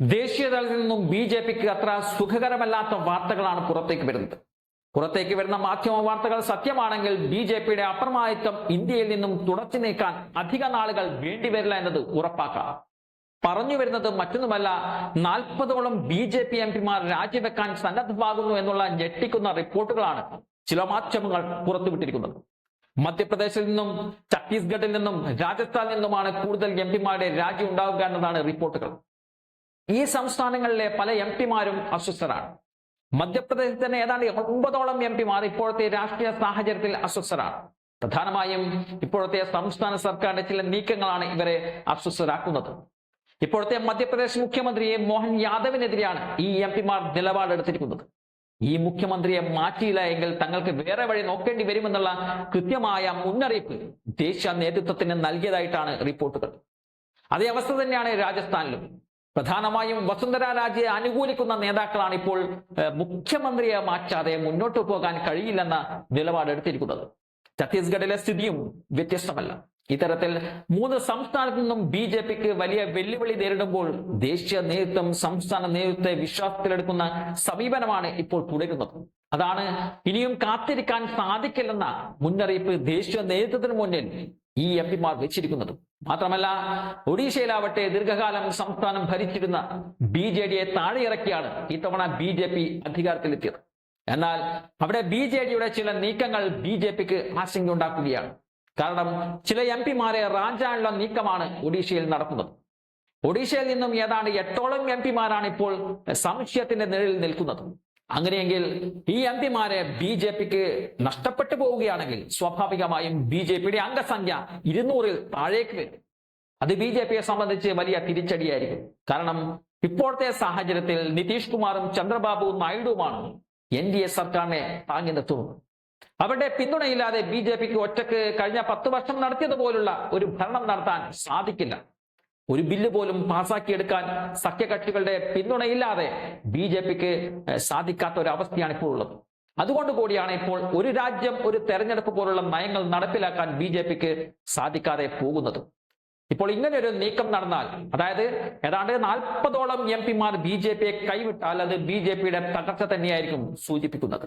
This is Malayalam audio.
ദേശീയ തലത്തിൽ നിന്നും ബി ജെ പിക്ക് അത്ര സുഖകരമല്ലാത്ത വാർത്തകളാണ് പുറത്തേക്ക് വരുന്നത്. പുറത്തേക്ക് വരുന്ന മാധ്യമ വാർത്തകൾ സത്യമാണെങ്കിൽ ബി ജെ പിയുടെ അപ്രമാദിത്വം ഇന്ത്യയിൽ നിന്നും തുടച്ചു നീക്കാൻ അധിക നാളുകൾ വേണ്ടിവരില്ല എന്നത് ഉറപ്പാക്കാം. പറഞ്ഞു വരുന്നത് മറ്റൊന്നുമല്ല നാൽപ്പതോളം ബി ജെ പി എം പിമാർ രാജിവെക്കാൻ സന്നദ്ധമാകുന്നു എന്നുള്ള ഞെട്ടിക്കുന്ന റിപ്പോർട്ടുകളാണ് ചില മാധ്യമങ്ങൾ പുറത്തുവിട്ടിരിക്കുന്നത്. മധ്യപ്രദേശിൽ നിന്നും ഛത്തീസ്ഗഡിൽ നിന്നും രാജസ്ഥാനിൽ നിന്നുമാണ് കൂടുതൽ എം പിമാരുടെ രാജി ഉണ്ടാവുക എന്നതാണ് റിപ്പോർട്ടുകൾ. ഈ സംസ്ഥാനങ്ങളിലെ പല എം പിമാരും അസ്വസ്ഥരാണ്. മധ്യപ്രദേശിൽ തന്നെ ഏതാണ്ട് ഒമ്പതോളം എം പിമാർ ഇപ്പോഴത്തെ രാഷ്ട്രീയ സാഹചര്യത്തിൽ അസ്വസ്ഥരാണ്. പ്രധാനമായും ഇപ്പോഴത്തെ സംസ്ഥാന സർക്കാരിന്റെ ചില നീക്കങ്ങളാണ് ഇവരെ അസ്വസ്ഥരാക്കുന്നത്. ഇപ്പോഴത്തെ മധ്യപ്രദേശ് മുഖ്യമന്ത്രിയെ മോഹൻ യാദവിനെതിരെയാണ് ഈ എം പിമാർ നിലപാടെടുത്തിരിക്കുന്നത്. ഈ മുഖ്യമന്ത്രിയെ മാറ്റിയില്ല എങ്കിൽ തങ്ങൾക്ക് വേറെ വഴി നോക്കേണ്ടി വരുമെന്നുള്ള കൃത്യമായ മുന്നറിയിപ്പ് ദേശീയ നേതൃത്വത്തിന് നൽകിയതായിട്ടാണ് റിപ്പോർട്ടുകൾ. അതേ അവസ്ഥ തന്നെയാണ് രാജസ്ഥാനിലും. പ്രധാനമായും വസുന്ധര രാജയെ അനുകൂലിക്കുന്ന നേതാക്കളാണ് ഇപ്പോൾ മുഖ്യമന്ത്രിയെ മാറ്റാതെ മുന്നോട്ട് പോകാൻ കഴിയില്ലെന്ന നിലപാടെടുത്തിരിക്കുന്നത്. ഛത്തീസ്ഗഡിലെ സ്ഥിതിയും വ്യത്യസ്തമല്ല. ഇത്തരത്തിൽ മൂന്ന് സംസ്ഥാനത്തു നിന്നും ബി ജെ പിക്ക് വലിയ വെല്ലുവിളി നേരിടുമ്പോൾ ദേശീയ നേതൃത്വം സംസ്ഥാന നേതൃത്വത്തെ വിശ്വാസത്തിലെടുക്കുന്ന സമീപനമാണ് ഇപ്പോൾ തുടരുന്നത്. അതാണ് ഇനിയും കാത്തിരിക്കാൻ സാധിക്കില്ലെന്ന മുന്നറിയിപ്പ് ദേശീയ നേതൃത്വത്തിന് മുന്നിൽ ഈ എം പിമാർ വെച്ചിരിക്കുന്നത്. മാത്രമല്ല ഒഡീഷയിലാവട്ടെ ദീർഘകാലം സംസ്ഥാനം ഭരിച്ചിരുന്ന ബി ജെ ഡിയെ താഴെയിറക്കിയാണ് ഇത്തവണ ബി ജെ പി അധികാരത്തിലെത്തിയത്. എന്നാൽ അവിടെ ബി ജെ ഡിയുടെ ചില നീക്കങ്ങൾ ബി ജെ പിക്ക് ആശങ്ക ഉണ്ടാക്കുകയാണ് കാരണം ചില എം പിമാരെ റാഞ്ചാനുള്ള നീക്കമാണ് ഒഡീഷയിൽ നടക്കുന്നത്. ഒഡീഷയിൽ നിന്നും ഏതാണ്ട് എട്ടോളം എം പിമാരാണ് ഇപ്പോൾ സംശയത്തിന്റെ നിഴലിൽ നിൽക്കുന്നത്. അങ്ങനെയെങ്കിൽ ഈ എം പിമാരെ ബി ജെ പിക്ക് നഷ്ടപ്പെട്ടു പോവുകയാണെങ്കിൽ സ്വാഭാവികമായും ബി ജെ പിയുടെ അംഗസംഖ്യ ഇരുന്നൂറിൽ താഴേക്ക് വരും. അത് ബി ജെ പിയെ സംബന്ധിച്ച് വലിയ തിരിച്ചടിയായിരിക്കും. കാരണം ഇപ്പോഴത്തെ സാഹചര്യത്തിൽ നിതീഷ് കുമാറും ചന്ദ്രബാബു നായിഡുവുമാണ് എൻ ഡി എ സർക്കാരിനെ താങ്ങി നിർത്തുന്നത്. അവരുടെ പിന്തുണയില്ലാതെ ബി ജെ പിക്ക് ഒറ്റയ്ക്ക് കഴിഞ്ഞ പത്ത് വർഷം നടത്തിയതുപോലുള്ള ഒരു ഭരണം നടത്താൻ സാധിക്കില്ല. ഒരു ബില്ല് പോലും പാസാക്കിയെടുക്കാൻ സഖ്യകക്ഷികളുടെ പിന്തുണയില്ലാതെ ബി ജെ പിക്ക് സാധിക്കാത്ത ഒരു അവസ്ഥയാണ് ഇപ്പോൾ ഉള്ളത്. അതുകൊണ്ട് കൂടിയാണ് ഇപ്പോൾ ഒരു രാജ്യം ഒരു തെരഞ്ഞെടുപ്പ് പോലുള്ള നയങ്ങൾ നടപ്പിലാക്കാൻ ബി ജെ പിക്ക് സാധിക്കാതെ പോകുന്നത്. ഇപ്പോൾ ഇങ്ങനെ ഒരു നീക്കം നടന്നാൽ അതായത് ഏതാണ്ട് നാൽപ്പതോളം എം പിമാർ ബി ജെ പിയെ കൈവിട്ടാൽ അത് ബി ജെ പിയുടെ തകർച്ച തന്നെയായിരിക്കും സൂചിപ്പിക്കുന്നത്.